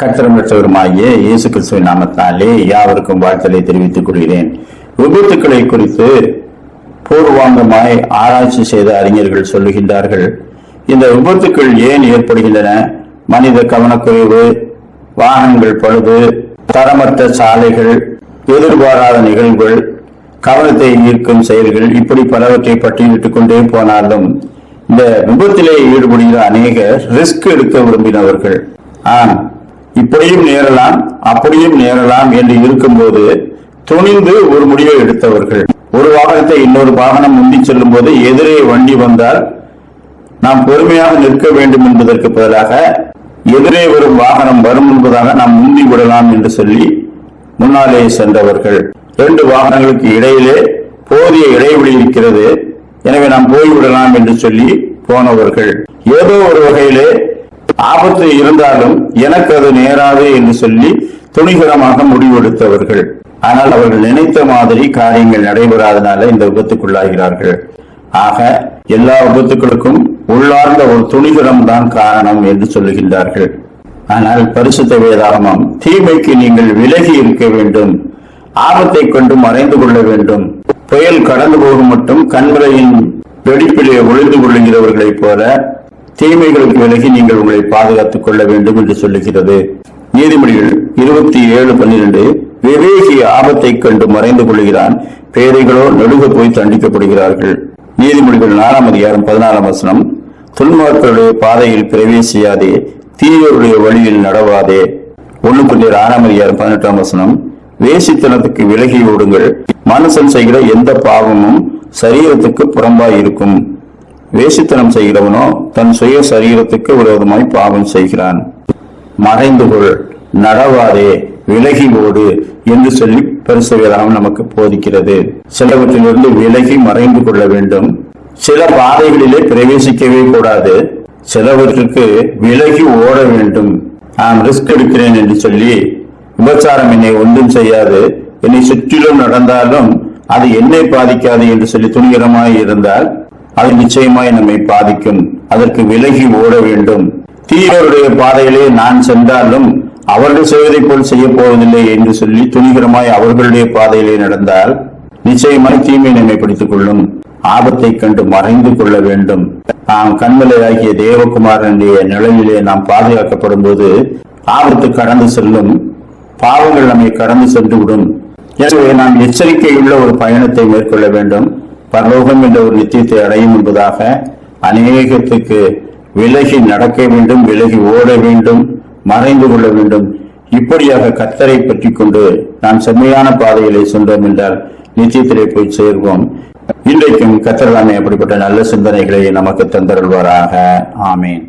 கத்திரமற்றவருமாகிய இயேசு கிறிஸ்துவின் நாமத்தாலே யாவருக்கும் வாழ்த்தலை தெரிவித்துக் கொள்கிறேன். விபத்துக்களை குறித்து பூர்வாங்கமாய் ஆராய்ச்சி செய்த அறிஞர்கள் சொல்லுகின்றார்கள். இந்த விபத்துக்கள் ஏன் ஏற்படுகின்றன? மனித கவனக்குறைவு வாகனங்கள் பழுது தரமற்ற சாலைகள் எதிர்பாராத நிகழ்வுகள் கவனத்தை ஈர்க்கும் செயல்கள் இப்படி பலவற்றை பட்டியலிட்டுக் கொண்டே போனாலும் இந்த விபத்திலே ஈடுபடுகிற அநேக ரிஸ்க் எடுக்க விரும்பினவர்கள். ஆம் இப்படியும் நேரலாம் அப்படியும் நேரலாம் என்று இருக்கும்போது துணிந்து ஒரு முடிவை எடுத்தவர்கள். ஒரு வாகனத்தை இன்னொரு வாகனம் முந்தி செல்லும் போது எதிரே வண்டி வந்தால் நாம் பொறுமையாக நிற்க வேண்டும் என்பதற்கு பதிலாக எதிரே வரும் வாகனம் வரும் என்பதாக நாம் முந்தி விடலாம் என்று சொல்லி முன்னாலே சென்றவர்கள். இரண்டு வாகனங்களுக்கு இடையிலே போதிய இடைவெளி இருக்கிறது. எனவே நாம் போய்விடலாம் என்று சொல்லி போனவர்கள். ஏதோ ஒரு வகையிலே ஆபத்து இருந்தாலும் எனக்கு அது நேராது என்று சொல்லி துணிகரமாக முடிவெடுத்தவர்கள். ஆனால் அவர்கள் நினைத்த மாதிரி காரியங்கள் நடைபெறாதனால இந்த விபத்துக்குள்ளாகிறார்கள். ஆக எல்லா விபத்துக்களுக்கும் உள்ளார்ந்த ஒரு துணிகரம் தான் காரணம் என்று சொல்லுகின்றார்கள். ஆனால் பரிசுத்த வேதாகமம் தீமைக்கு நீங்கள் விலகி இருக்க வேண்டும். ஆபத்தை கொண்டு மறைந்து கொள்ள வேண்டும். புயல் கடந்து போகும் மட்டும் கண்மலையின் வெடிப்பிலே ஒளிந்து கொள்ளுகிறவர்களைப் போல தீமைகளுக்கு விலகி நீங்கள் உங்களை பாதுகாத்துக் கொள்ள வேண்டும் என்று சொல்லுகிறது. நீதிமொழிகள் இருபத்தி ஏழு பன்னிரண்டு விவேகி ஆபத்தை கண்டு மறைந்து கொள்கிறான் பேதைகளோ நடுக போய் தண்டிக்கப்படுகிறார்கள். நீதிமொழிகள் நாலாம் அதிகாரம் பதினாலாம் வசனம் துன்மார்களுடைய பாதையில் பிரவேசியாதே தீயோருடைய வழியில் நடவாதே. ஒண்ணு புள்ளியர் ஆறாம் அதிகாரம் பதினெட்டாம் வசனம் வேசித்தனத்துக்கு விலகி ஓடுங்கள் மனுஷன் செய்கிற எந்த பாவமும் சரீரத்துக்கு புறம்பாய் இருக்கும் வேசித்தனம் செய்கிறவனோ தன் சுய சரீரத்துக்கு விரோதமாய் பாவம் செய்கிறான். மறைந்து கொள் நடவாதே விலகி ஓடு என்று சொல்லி பரிசுவேதாம் நமக்கு போதிக்கிறது. சிலவற்றிலிருந்து விலகி மறைந்து கொள்ள வேண்டும். சில பாதைகளிலே பிரவேசிக்கவே கூடாது. சிலவற்றுக்கு விலகி ஓட வேண்டும். நான் ரிஸ்க் எடுக்கிறேன் என்று சொல்லி விபச்சாரம் என்னை ஒன்றும் செய்யாது. என்னை சுற்றிலும் நடந்தாலும் அது என்னை பாதிக்காது என்று சொல்லி துணிகரமாய் இருந்தால் அது நிச்சயமாய் நம்மை பாதிக்கும். அதற்கு விலகி ஓட வேண்டும். தீயோருடைய பாதையிலே நான் சென்றாலும் அவர்கள் செய்வதை போல் செய்ய போவதில்லை என்று சொல்லி துணிகரமாய் அவர்களுடைய பாதையிலே நடந்தால் நிச்சயமாய் தீமை நம்மை பிடித்துக் கொள்ளும். ஆபத்தை கண்டு மறைந்து கொள்ள வேண்டும். நாம் கண்மலையாகிய தேவகுமாரனுடைய நிழலிலே நாம் பாதுகாக்கப்படும் போது ஆபத்து கடந்து செல்லும். பாவங்கள் நம்மை கடந்து சென்று விடும். எனவே நாம் எச்சரிக்கையுள்ள ஒரு பயணத்தை மேற்கொள்ள வேண்டும். பரலோகம் என்ற ஒரு நித்தியத்தை அடையும் என்பதாக அநேகத்துக்கு விலகி நடக்க வேண்டும் விலகி ஓட வேண்டும் மறைந்து கொள்ள வேண்டும். இப்படியாக கத்தரை பற்றி கொண்டு நாம் செம்மையான பாதையிலே சென்றோம் என்றால் நிச்சயத்திலே போய் சேர்வோம். இன்றைக்கும் கத்தரதானே அப்படிப்பட்ட நல்ல சிந்தனைகளை நமக்கு தந்தருள்வாராக. ஆமேன்.